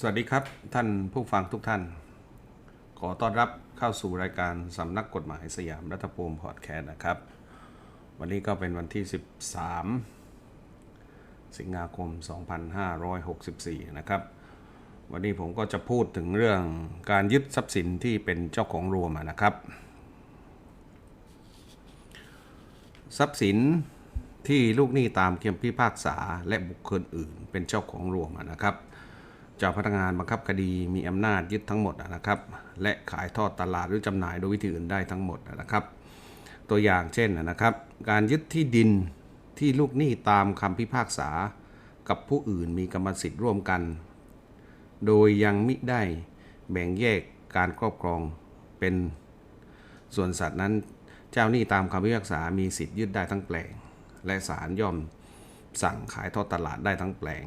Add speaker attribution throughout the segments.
Speaker 1: สวัสดีครับท่านผู้ฟังทุกท่าน ขอต้อนรับเข้าสู่รายการสำนักกฎหมายสยามรัฐภูมิพอดแคสต์นะครับ วันนี้ก็เป็นวันที่ 13 สิงหาคม 2564 นะครับ วันนี้ผมก็จะพูดถึงเรื่องการยึดทรัพย์สินที่เป็นเจ้าของรวมนะครับ ทรัพย์สินที่ลูกหนี้ตามเคียมพิพากษาและบุคคลอื่น เป็นเจ้าของรวมนะครับ เจ้าพนักงานบังคับคดีมีอำนาจยึดทั้งหมดนะครับ และขายทอดตลาดหรือจำหน่ายโดยวิธีอื่นได้ทั้งหมดนะครับ ตัวอย่างเช่นนะครับ การยึดที่ดินที่ลูกหนี้ตามคำพิพากษากับผู้อื่นมีกรรมสิทธิ์ร่วมกัน โดยยังมิได้แบ่งแยกการครอบครองเป็นส่วนสัตว์นั้น เจ้าหนี้ตามคำพิพากษามีสิทธิ์ยึดได้ทั้งแปลง และศาลย่อมสั่งขายทอดตลาดได้ทั้งแปลง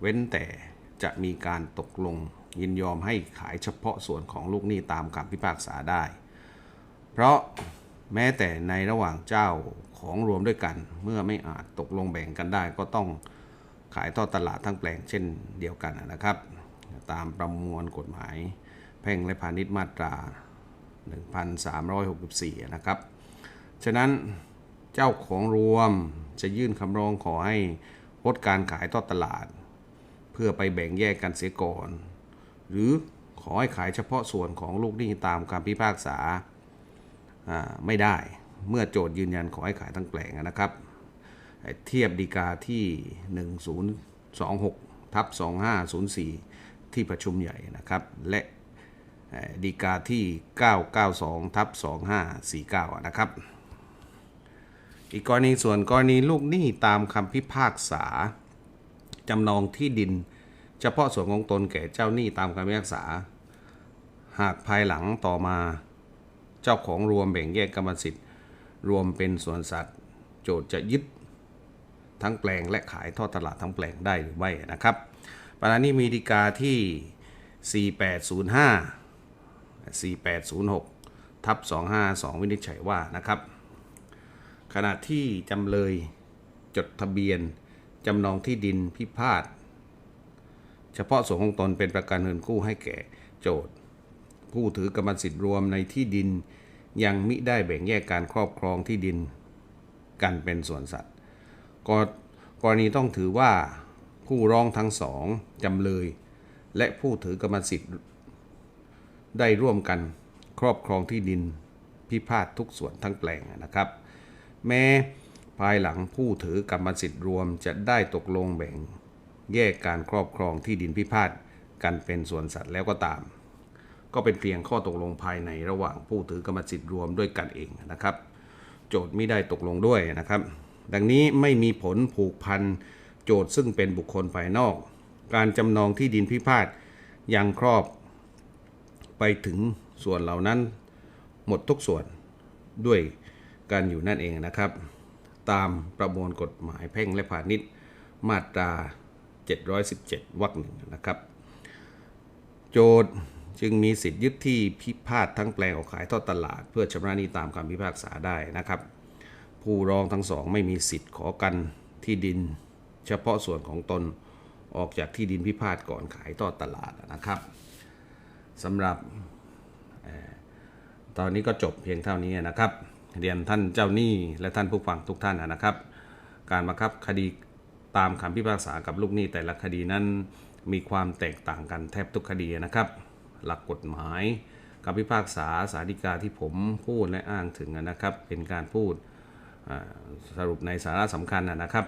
Speaker 1: เว้นแต่จะมีการตกลงยินยอมให้ขายเฉพาะส่วนของลูกหนี้ตามคำพิพากษาได้ เพราะแม้แต่ในระหว่างเจ้าของรวมด้วยกัน เมื่อไม่อาจตกลงแบ่งกันได้ ก็ต้องขายทอดตลาดทั้งแปลงเช่นเดียวกันนะครับ ตามประมวลกฎหมาย แพ่งและพาณิชย์มาตรา 1364 นะครับ ฉะนั้นเจ้าของรวมจะยื่นคำร้องขอให้ลดการขายทอดตลาด พื่อไปแบ่งแยกกันเสียก่อน หรือขอให้ขายเฉพาะส่วนของลูกหนี้ตามคำพิพากษาไม่ได้เมื่อโจทย์ยืนยันขอให้ขายทั้งแปลงนะครับเทียบดีกาที่ 1026ทับ2504 ที่ประชุมใหญ่นะครับ และดีกาที่ 992ทับ2549 นะครับ อีกกรณีส่วนกรณีลูกหนี้ตามคำพิพากษา จำนองที่ดิน เฉพาะส่วนของตนแก่เจ้าหนี้ตามคำพิพากษา หากภายหลังต่อมาเจ้าของรวมแบ่งแยกกรรมสิทธิ์ รวมเป็นส่วนสัตว์ โจทย์จะยึดทั้งแปลงและขายทอดตลาดทั้งแปลงได้หรือไม่นะครับปัญหานี้มีดีกาที่ 4805 4806 ทับ 252 วินิจฉัยว่านะครับ ขณะที่จำเลยจดทะเบียน จำนองที่ดินพิพาทเฉพาะส่วนของตนเป็นประกันเงินกู้ให้แก่โจทย์ ผู้ถือกรรมสิทธิ์รวมในที่ดินยังมิได้แบ่งแยกการครอบครองที่ดินกันเป็นส่วนสัตว์กรกรณีต้องถือว่าผู้ร้องทั้งสองจำเลย และผู้ถือกรรมสิทธิ์ ได้ร่วมกันครอบครองที่ดินพิพาททุกส่วนทั้งแปลงนะครับ แม้ ภายหลังผู้ถือกรรมสิทธิ์รวมจะได้ตกลงแบ่ง แยกการครอบครองที่ดินพิพาทกันเป็นส่วนสัตว์แล้วก็ตาม ก็เป็นเพียงข้อตกลงภายในระหว่างผู้ถือกรรมสิทธิ์รวมด้วยกันเองนะครับ โจทย์ไม่ได้ตกลงด้วยนะครับ ดังนี้ไม่มีผลผูกพันโจทย์ซึ่งเป็นบุคคลภายนอก การจำนองที่ดินพิพาทยังครอบไปถึงส่วนเหล่านั้นหมดทุกส่วนด้วยกันอยู่นั่นเองนะครับ ตามประมวลกฎหมายแพ่งและพาณิชย์มาตรา 717 วรรคหนึ่งนะครับ โจทย์จึงมีสิทธิ์ยึดที่พิพาททั้งแปลงออกขายทอดตลาด เพื่อชำระหนี้ตามคำพิพากษาได้นะครับ ผู้ร้องทั้งสองไม่มีสิทธิ์ขอกันที่ดิน เฉพาะส่วนของตนออกจากที่ดินพิพาทก่อนขายทอดตลาดนะครับสำหรับตอนนี้ก็จบเพียงเท่านี้นะครับ เรียนท่านเจ้าหนี้และท่านผู้ฟังทุกท่านนะครับ การบังคับคดีตามคำพิพากษากับลูกหนี้แต่ละคดีนั้น มีความแตกต่างกันแทบทุกคดีนะครับ หลักกฎหมายคำพิพากษาสาธิกาที่ผมพูดและอ้างถึงนะครับ เป็นการพูดสรุปในสาระสำคัญนะครับ